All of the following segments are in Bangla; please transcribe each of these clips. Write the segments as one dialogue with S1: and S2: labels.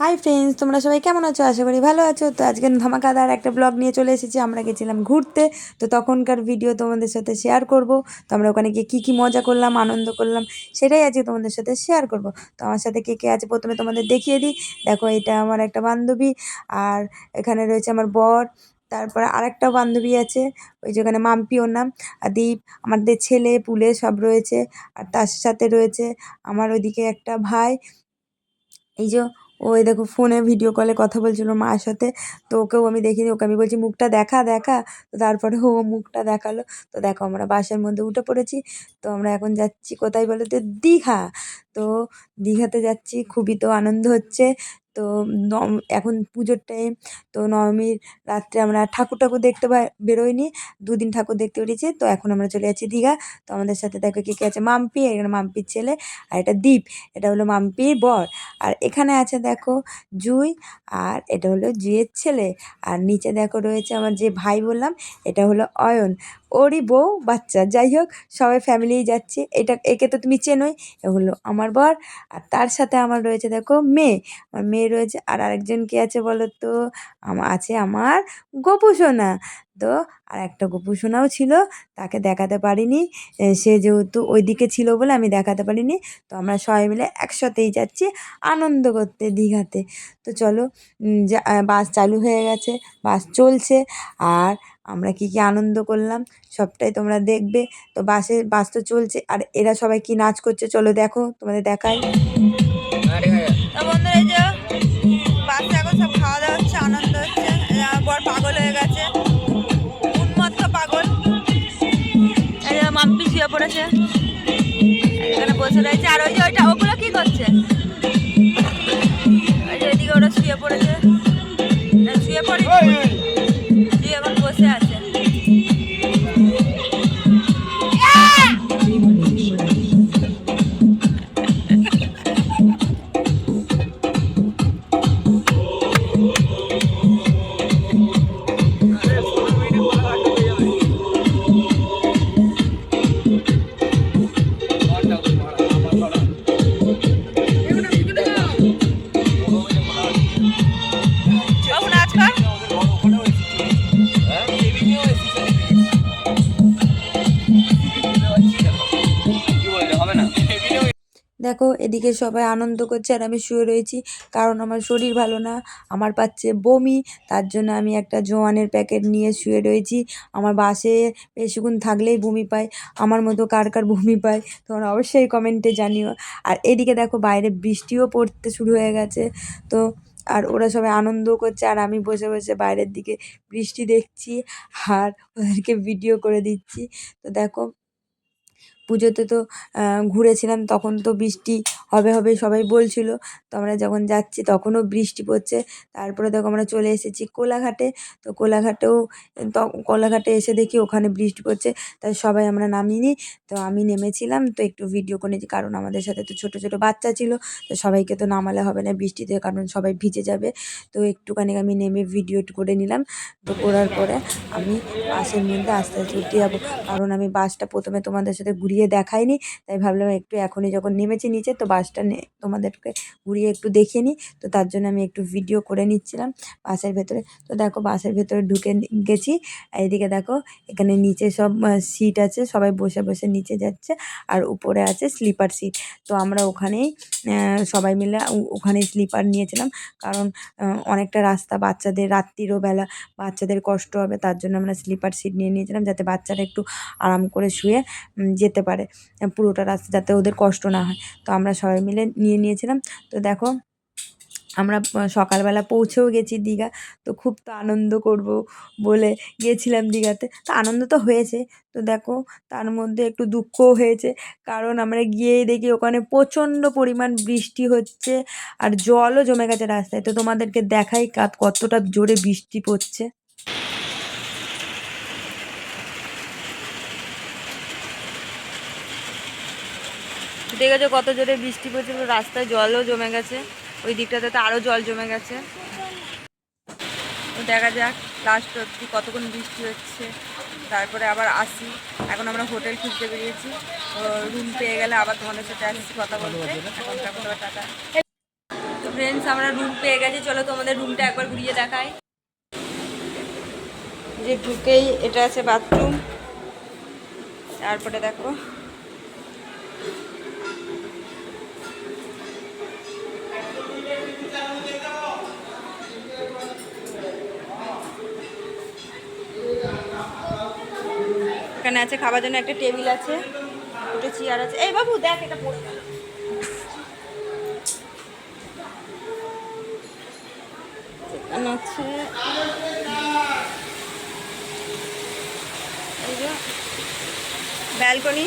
S1: হাই ফ্রেন্ডস তোমরা সবাই কেমন আছো? আশা করি ভালো আছো। তো আজকে ধামাকাদার একটা ব্লগ নিয়ে চলে এসেছি। আমরা গেছিলাম ঘুরতে। তো তখনকার ভিডিও তোমাদের সাথে শেয়ার করব। তো আমরা ওখানে গিয়ে কী কী মজা করলাম, আনন্দ করলাম, সেটাই আজকে তোমাদের সাথে শেয়ার করব। তো আমার সাথে কে কে আছে প্রথমে তোমাদের দেখিয়ে দিই। দেখো, এটা আমার একটা বান্ধবী আর এখানে রয়েছে আমার বর। তারপরে আরেকটা বান্ধবী আছে, ওই যেখানে মাম্পি ওর নাম দীপ আমাদের ছেলে, পুলে সব রয়েছে। আর তার সাথে রয়েছে আমার ওইদিকে একটা ভাই। এই যে ওই দেখো ফোনে ভিডিও কলে কথা বলছিল মার সাথে। তো ওকেও আমি দেখিনি, ওকে আমি বলছি, মুখটা দেখা দেখা। তো তারপরে ও মুখটা দেখাল। তো দেখো আমরা বাসের মধ্যে উঠে পড়েছি। তো আমরা এখন যাচ্ছি কোথায় বলো তো দীঘা। তো দীঘাতে যাচ্ছি, খুবই তো আনন্দ হচ্ছে। তো এখন পুজোর টাইম তো নবমীর রাত্রে আমরা ঠাকুর ঠাকুর দেখতে বেরোয়নি দুদিন ঠাকুর দেখতে বেরিয়েছি, তো এখন আমরা চলে যাচ্ছি দীঘা, তো আমাদের সাথে দেখো কে কে আছে, মাম্পি এখানে মাম্পির ছেলে, আর এটা দ্বীপ এটা হলো মাম্পির বর, আর এখানে আছে দেখো জুই, আর এটা হলো জুয়ের ছেলে, আর নিচে দেখো রয়েছে আমার যে ভাই বললাম, এটা হলো অয়ন ওরই বউ, বাচ্চা। যাই হোক, সবাই ফ্যামিলি যাচ্ছে। এটা, একে তো তুমি চেনোই, এ হলো আমার বর। আর তার সাথে আমার রয়েছে, দেখো, মেয়ে। আমার মেয়ে রয়েছে, আর আরেকজন কে আছে বলো তো আমার আছে আমার গোপু সোনা। তো আর একটা গোপু সোনাও ছিল, তাকে দেখাতে পারিনি। সে যেহেতু ওইদিকে ছিল বলে আমি দেখাতে পারিনি, তো আমরা সবাই মিলে একসাথেই যাচ্ছি আনন্দ করতে দীঘাতে। তো চলো বাস চালু হয়ে গেছে, বাস চলছে আর আমরা কী কী আনন্দ করলাম সবটাই তোমরা দেখবে। তো বাসে, বাস তো চলছে আর এরা সবাই কি নাচ করছে চলো দেখো তোমাদের দেখাই।
S2: পড়েছে আর এখানে বসে রয়েছে। আর ওই যে ওইটা, ওগুলো কি করছে? ওই যে ওইদিকে ওরা শুয়ে পড়েছে। শুয়ে পড়ে
S1: দেখো, এদিকে সবাই আনন্দ করছে আর আমি শুয়ে রয়েছি, কারণ আমার শরীর ভালো না, আমার পাচ্ছে বমি, তার জন্য আমি একটা জোয়ানের প্যাকেট নিয়ে শুয়ে রয়েছি। আমার বাসে বেশিক্ষণ থাকলেই বমি পায়, আমার মতো কার কার বমি পায়, তোমরা অবশ্যই কমেন্টে জানিও। আর এদিকে দেখো, বাইরে বৃষ্টিও পড়তে শুরু হয়ে গেছে, তো আর ওরা সবাই আনন্দও করছে, আর আমি বসে বসে বাইরের দিকে বৃষ্টি দেখছি, আর ওদেরকে ভিডিও করে দিচ্ছি। তো দেখো পুজোতে তো ঘুরেছিলাম, তখন তো বৃষ্টি হবে হবে সবাই বলছিল। তো আমরা যখন যাচ্ছি তখনও বৃষ্টি পড়ছে। তারপরে দেখো আমরা চলে এসেছি কোলাঘাটে। তো কোলাঘাটেও, তো কোলাঘাটে এসে দেখি ওখানে বৃষ্টি পড়ছে। তাই সবাই আমরা নামিনি তো আমি নেমেছিলাম, তো একটু ভিডিও করে নিয়েছি। কারণ আমাদের সাথে তো ছোটো ছোটো বাচ্চা ছিল। তো সবাইকে তো নামালে হবে না বৃষ্টিতে, কারণ সবাই ভিজে যাবে। তো একটুখানি আমি নেমে ভিডিও করে নিলাম। তো করার পরে আমি বাসের মধ্যে আস্তে আস্তে উঠে যাব। কারণ আমি বাসটা প্রথমে তোমাদের সাথে ঘুরিয়ে দেখাইনি তাই ভাবলাম একটু এখনই যখন নেমেছি নিচে তো বাসটা তোমাদেরকে ঘুরিয়ে একটু দেখিয়ে নিই। তো তার জন্য আমি একটু ভিডিও করে নিচ্ছিলাম বাসের ভেতরে। তো দেখো বাসের ভেতরে ঢুকে গেছি। এদিকে দেখো এখানে নিচে সব সিট আছে। সবাই বসে বসে নিচে যাচ্ছে আর উপরে আছে স্লিপার সিট তো আমরা ওখানেই সবাই মিলে ও- ওখানেই স্লিপার নিয়েছিলাম। কারণ অনেকটা রাস্তা বাচ্চাদের রাত্রিরও বেলা, বাচ্চাদের কষ্ট হবে। তার জন্য আমরা স্লিপার সিট নিয়ে নিয়েছিলাম যাতে বাচ্চারা একটু আরাম করে শুয়ে যেতে পারে পুরোটা রাস্তা যাতে ওদের কষ্ট না হয়। তো আমরা সবাই মিলে নিয়ে নিয়েছিলাম। তো দেখো, আমরা সকালবেলা পৌঁছেও গেছি দীঘা। তো খুব তো আনন্দ করব বলে গিয়েছিলাম দীঘাতে। তো আনন্দ তো হয়েছে। তো দেখো, তার মধ্যে একটু দুঃখও হয়েছে। কারণ আমরা গিয়েই দেখি ওখানে প্রচণ্ড পরিমাণ বৃষ্টি হচ্ছে আর জলও জমে গেছে রাস্তায়। তো তোমাদেরকে দেখাই কাত কতটা জোরে বৃষ্টি পড়ছে।
S2: দেখেছ কত জোরে বৃষ্টি পড়ছে রাস্তায় জলও জমে গেছে। ওই দিকটাতে তো আরও জল জমে গেছে। দেখা যাক লাস্ট অব্দি কতক্ষণ বৃষ্টি হচ্ছে। তারপরে আবার আসি। এখন আমরা হোটেল খুঁজতে বেরিয়েছি। রুম পেয়ে গেলে আবার তোমাদের সাথে আসছি কথা টাটা। তো ফ্রেন্ডস আমরা রুম পেয়ে গেছি। চলো তোমাদের রুমটা একবার ঘুরিয়ে দেখাই। যে ঢুকেই এটা আছে বাথরুম তারপরে দেখো। এখানে আছে, খাবার জন্য একটা টেবিল আছে, দুটো চেয়ার আছে। এই বাবু, দেখ এটা পড়ে। ব্যালকনি।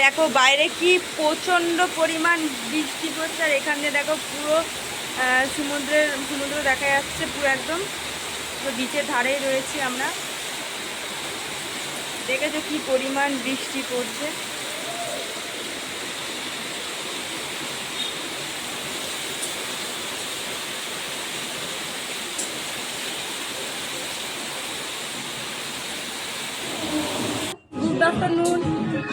S2: দেখো, বাইরে কি প্রচণ্ড পরিমাণ বৃষ্টি পড়ছে, আর এখান দিয়ে দেখো পুরো সমুদ্রের, সমুদ্র দেখা যাচ্ছে পুরো একদম। তো বিচের ধারেই রয়েছি আমরা। দেখেছ কি পরিমাণ বৃষ্টি পড়ছে?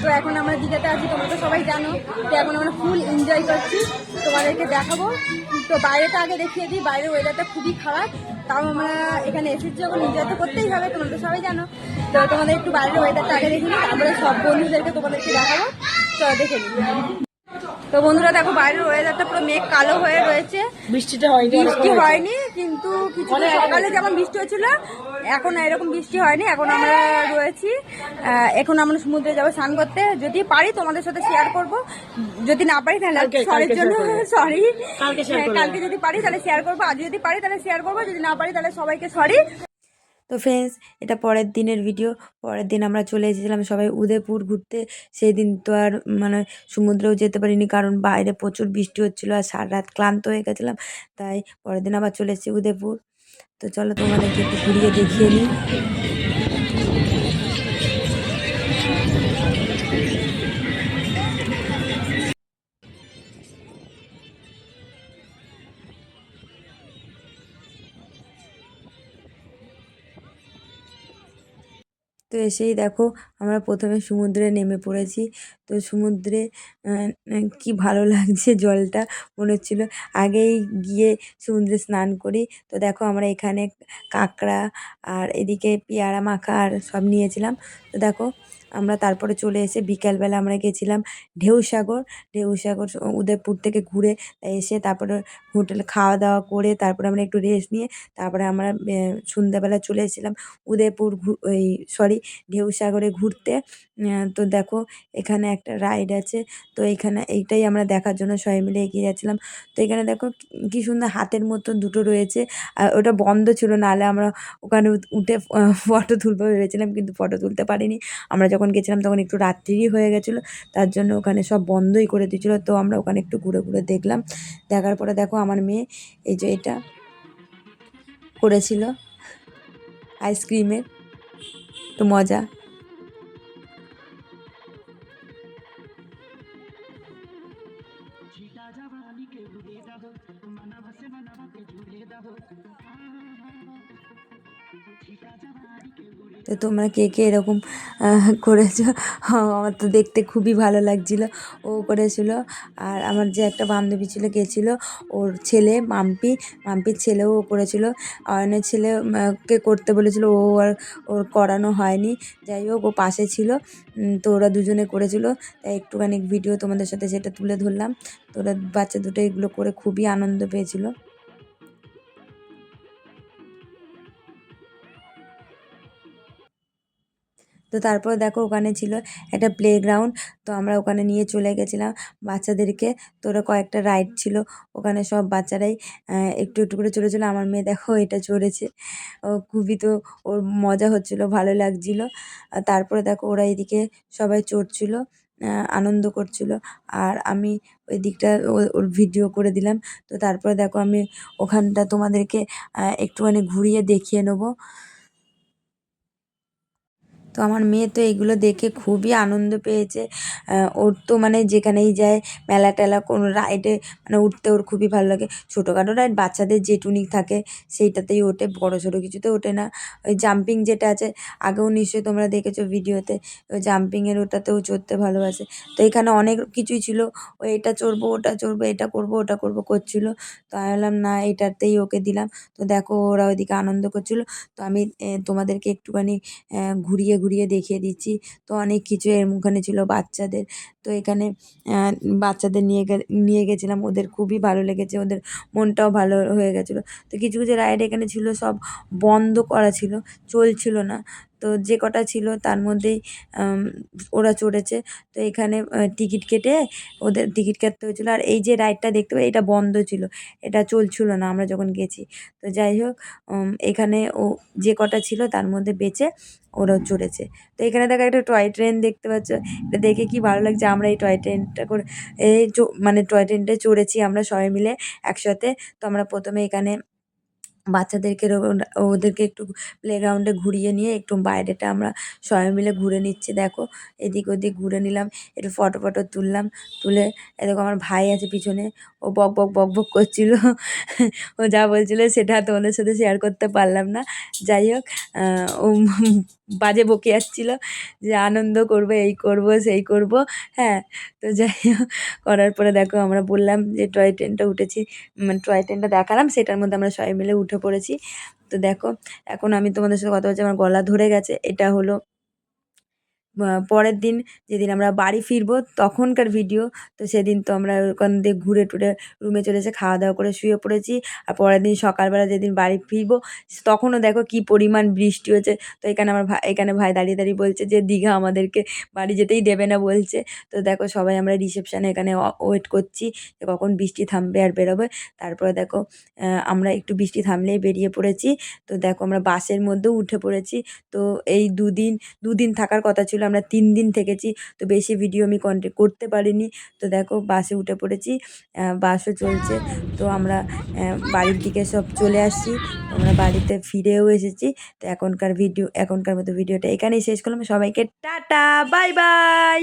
S2: তো এখন আমরা দীঘাতে আছি, তোমরা তো সবাই জানো। তো এখন আমরা ফুল এনজয় করছি। তোমাদেরকে দেখাবো। তো বাইরেটা আগে দেখিয়ে দিই, বাইরের ওয়েদারটা খুবই খারাপ। তাও আমরা এখানে এসেছি যখন এনজয় তো করতেই হবে, তোমরা তো সবাই জানো। তো তোমাদের একটু বাইরের ওয়েদারটা আগে দেখিয়ে দিই তারপরে সব বন্ধুদেরকে তোমাদেরকে দেখাবো। তো দেখে নিই। তো বন্ধুরা দেখো বাইরের ওয়েদারটা পুরো মেঘ কালো হয়ে রয়েছে।
S3: বৃষ্টিটা হয়নি
S2: বৃষ্টি হয়নি কিন্তু কিছু সকালে যেমন বৃষ্টি হয়েছিল এখন এরকম বৃষ্টি হয়নি এখন আমরা রয়েছি এখন আমরা সমুদ্রে যাব স্নান করতে। যদি পারি তোমাদের সাথে শেয়ার করব। যদি না পারি তাহলে সরির জন্য সরি
S3: কালকে
S2: কালকে যদি পারি তাহলে শেয়ার করব। আজ যদি পারি তাহলে শেয়ার করব। যদি না পারি তাহলে সবাইকে সরি
S1: তো ফ্রেন্ডস এটা পরের দিনের ভিডিও পরের দিন আমরা চলে এসেছিলাম সবাই উদয়পুর ঘুরতে। সেই দিন তো আর মানে সমুদ্রেও যেতে পারিনি কারণ বাইরে প্রচুর বৃষ্টি হচ্ছিল আর সারা রাত ক্লান্ত হয়ে গেছিলাম। তাই পরের দিন আবার চলে এসেছি উদয়পুর। তো চলো তোমাদেরকে একটু ঘুরিয়ে দেখিয়ে নিই। তো এসেই দেখো আমরা প্রথমে সমুদ্রে নেমে পড়েছি। তো সমুদ্রে কি ভালো লাগছে জলটা, মনে হচ্ছিল। আগেই গিয়ে সমুদ্রে স্নান করি। তো দেখো আমরা এখানে কাঁকড়া আর এদিকে পেয়ারা মাখা আর সব নিয়েছিলাম। তো দেখো আমরা তারপরে চলে এসে বিকালবেলা আমরা গেছিলাম ঢেউসাগর। ঢেউসাগর উদয়পুর থেকে ঘুরে এসে তারপরে হোটেলে খাওয়া দাওয়া করে তারপরে আমরা একটু রেস্ট নিয়ে তারপরে আমরা সন্ধ্যাবেলা চলে এসেছিলাম উদয়পুর ওই সরি ঢেউসাগরে ঘুরতে। তো দেখো এখানে একটা রাইড আছে। তো এখানে এইটাই আমরা দেখার জন্য সবাই মিলে এগিয়ে যাচ্ছিলাম। তো এখানে দেখো কি- সুন্দর হাতের মতো দুটো রয়েছে। ওটা বন্ধ ছিল, নাহলে আমরা ওখানে উঠে ফটো তুলবো ভেবেছিলাম কিন্তু ফটো তুলতে পারিনি। আমরা যখন গেছিলাম তখন একটু রাত্রিরই হয়ে গেছিল, তার জন্য ওখানে সব বন্ধই করে দিয়েছিলো, তো আমরা ওখানে একটু ঘুরে ঘুরে দেখলাম। দেখার পরে দেখো আমার মেয়ে, এই যে এটা করেছিল আইসক্রিমের, তো মজা। তো তোমরা কে কে এরকম করেছ? আমার তো দেখতে খুবই ভালো লাগছিল। ও করেছিল। আর আমার যে একটা বান্ধবী ছিল গেছিল ওর ছেলে মাম্পি। মাম্পির ছেলেও ও করেছিল। অয়নের ছেলে উম, কে করতে বলেছিল ও আর ওর করানো হয়নি। যাই হোক ও পাশে ছিল। তো ওরা দুজনে করেছিল। তাই একটুখানি ভিডিও তোমাদের সাথে সেটা তুলে ধরলাম। তো ওরা বাচ্চা দুটো এগুলো করে খুবই আনন্দ পেয়েছিল। তো তারপর দেখো ওখানে ছিল একটা প্লেগ্রাউন্ড তো আমরা ওখানে নিয়ে চলে গেছিলাম বাচ্চাদেরকে। তো ওরা কয়েকটা রাইড ছিল, ওখানে সব বাচ্চারাই একটু একটু করে চড়েছিল। আমার মেয়ে দেখো এটা চড়েছে। ও খুবই তো, ওর মজা হচ্ছিল, ভালো লাগছিল। তারপরে দেখো ওরা এদিকে সবাই চড়ছিল আনন্দ করছিল। আর আমি ওই দিকটা ওর ভিডিও করে দিলাম। তো তারপরে দেখো আমি ওখানটা তোমাদেরকে একটুখানি ঘুরিয়ে দেখিয়ে নেব। তো আমার মেয়ে তো এগুলো দেখে খুবই আনন্দ পেয়েছে। ওর তো মানে যেখানেই যায় মেলা টেলা কোনো রাইডে মানে উঠতে ওর খুবই ভালো লাগে। ছোটোখাটো রাইড বাচ্চাদের যেটুনি থাকে সেইটাতেই ওঠে বড়ো ছোটো কিছুতে ওঠে না। ওই জাম্পিং যেটা আছে আগেও নিশ্চয়ই তোমরা দেখেছ ভিডিওতে ওই জাম্পিংয়ের ওটাতেও চড়তে ভালোবাসে। তো এখানে অনেক কিছুই ছিল ও এটা চড়বো ওটা চড়বো এটা করব ওটা করব করছিল। তো আমি বললাম না এটাতেই ওকে দিলাম। তো দেখো ওরা ওইদিকে আনন্দ করছিল। তো আমি তোমাদেরকে একটুখানি আহ, ঘুরিয়ে ঘুরিয়ে দেখিয়ে দিচ্ছি। তো অনেক কিছু এর ওখানে ছিল বাচ্চাদের। তো এখানে বাচ্চাদের নিয়ে গে, নিয়ে গেছিলাম। ওদের খুবই ভালো লেগেছে। ওদের মনটাও ভালো হয়ে গেছিল। তো কিছু কিছু রাইড এখানে ছিল। সব বন্ধ করা ছিল। চলছিল না। তো যে কটা ছিল তার মধ্যেই ওরা চড়েছে। তো এখানে টিকিট কেটে ওদের টিকিট কাটতে হয়েছিলো। আর এই যে রাইডটা দেখতে পাই, এটা বন্ধ ছিল। এটা চলছিল না আমরা যখন গেছি। তো যাই হোক এখানে ও, যে কটা ছিল তার মধ্যে বেঁচে ওরাও চড়েছে। তো এখানে দেখো একটা টয় ট্রেন দেখতে পাচ্ছ। এটা দেখে কি ভালো লাগছে আমরা এই টয় ট্রেনটা করে, এই মানে টয় ট্রেনটায় চড়েছি আমরা সবাই মিলে একসাথে। তো আমরা প্রথমে এখানে বাচ্চাদেরকে ওদেরকে একটু প্লেগ্রাউন্ডে ঘুরিয়ে নিয়ে একটু বাইরেটা আমরা সবাই মিলে ঘুরে নিচ্ছি। দেখো, এদিক ওদিক ঘুরে নিলাম, একটু ফটো ফটো তুললাম, তুলে এ দেখো আমার ভাই আছে পিছনে, ও বক বক বক বক করছিল। ও যা বলছিল সেটা তোমাদের সাথে শেয়ার করতে পারলাম না। যাই হোক ও বাজে বকে যাচ্ছিল যে আনন্দ করব, এই করব, সেই করব হ্যাঁ। তো যাই হোক, করার পরে দেখো আমরা বললাম যে টয় ট্রেনটা উঠেছি মানে টয় ট্রেনটা দেখালাম, সেটার মধ্যে আমরা সবাই মিলে উঠে পড়েছি। তো দেখো, এখন আমি তোমাদের সাথে কথা বলছি, আমার গলা ধরে গেছে। এটা হলো পরের দিন যেদিন আমরা বাড়ি ফিরবো তখনকার ভিডিও তো সেদিন তো আমরা ওখান দিয়ে ঘুরে টুরে রুমে চলে এসে খাওয়া দাওয়া করে শুয়ে পড়েছি। আর পরের দিন সকালবেলা যেদিন বাড়ি ফিরবো তখনও দেখো কি পরিমাণ বৃষ্টি হচ্ছে। তো এখানে আমার ভাই, এখানে ভাই দাঁড়িয়ে দাঁড়িয়ে বলছে যে, দীঘা আমাদেরকে বাড়ি যেতেই দেবে না, বলছে। তো দেখো সবাই আমরা রিসেপশানে এখানে ওয়েট করছি যে কখন বৃষ্টি থামবে আর বেরোবে। তারপরে দেখো আমরা একটু বৃষ্টি থামলেই বেরিয়ে পড়েছি। তো দেখো আমরা বাসের মধ্যেও উঠে পড়েছি। তো এই দুদিন দুদিন থাকার কথা ছিল আমরা তিন দিন থেকেছি, তো বেশি ভিডিও আমি কন্টেক্ট করতে পারিনি। তো দেখো, বাসে উঠে পড়েছি বাসও চলছে। তো আমরা বাড়ির দিকে সব চলে আসছি। আমরা বাড়িতে ফিরেও এসেছি। তো এখনকার ভিডিও এখনকার মতো ভিডিওটা এখানেই শেষ করলাম। সবাইকে টাটা, বাই বাই!